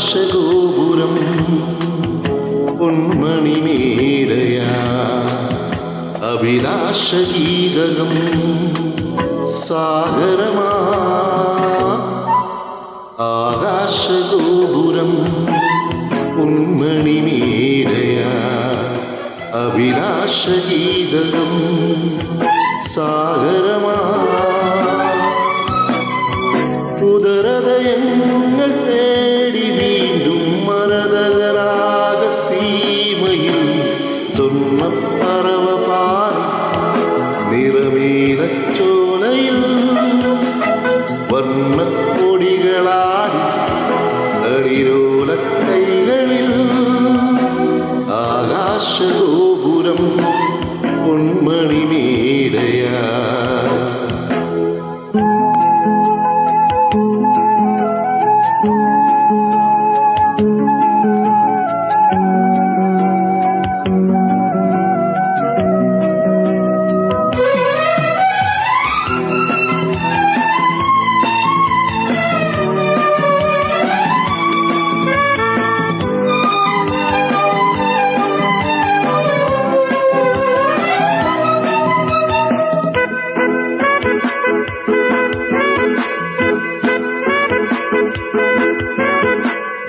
ആകാശഗോപുരം പൊന്മണിമേടയാ അഭിലാഷഗീതകം സാഗരമാ. ആകാശഗോപുരം പൊന്മണിമേടയാ അഭിലാഷഗീതകം സാഗരമാ. സ്വർണപ്പറവ പാറി നിറമീലച്ചോലയിൽ വർണക്കൊടികളാടി അടിരോല കൈകളിൽ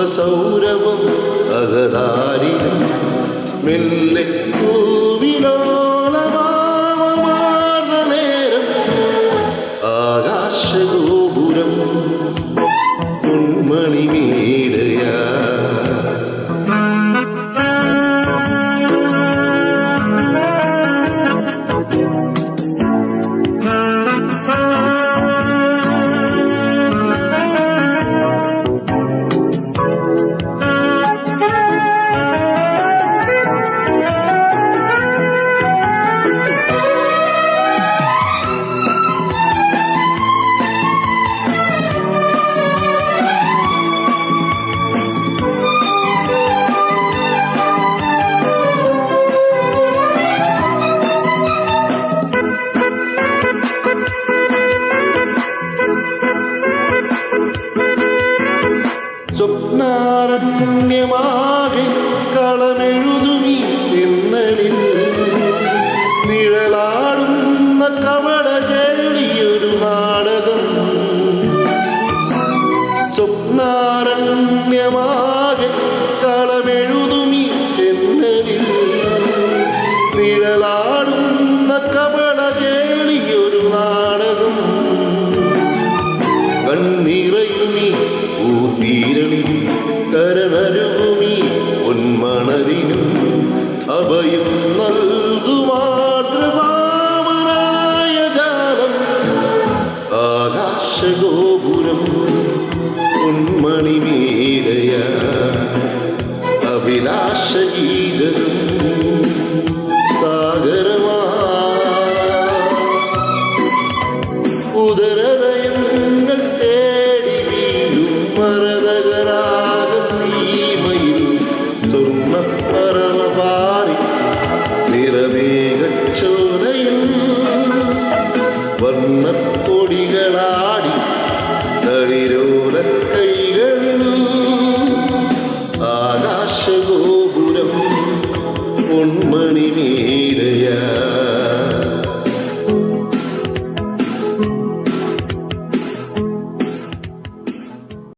ശുഭസൗരഭം അകതാരിലും മെല്ലെ പൂവിലോളമാർന്ന സ്വപ്നാരണ്യമാകെ കളമെഴുതുമീ തെന്നലിൽ നിഴലാടുന്ന കവട കേളിയൊരു നാടകം. സ്വപ്നാരണ്യമാകെ കളമെഴുതുമീ തെന്നലിൽ നിഴലാടുന്ന കവട കേളിയൊരു നാടകം. കണ്ണിറയുമി അഭയം നൽകുമാതൃഭാവനായ ജാലം. ആകാശഗോപുരം കളികളാടി കൈകളിൽ ആകാശഗോപുരം പൊന്മണി മേടയാ.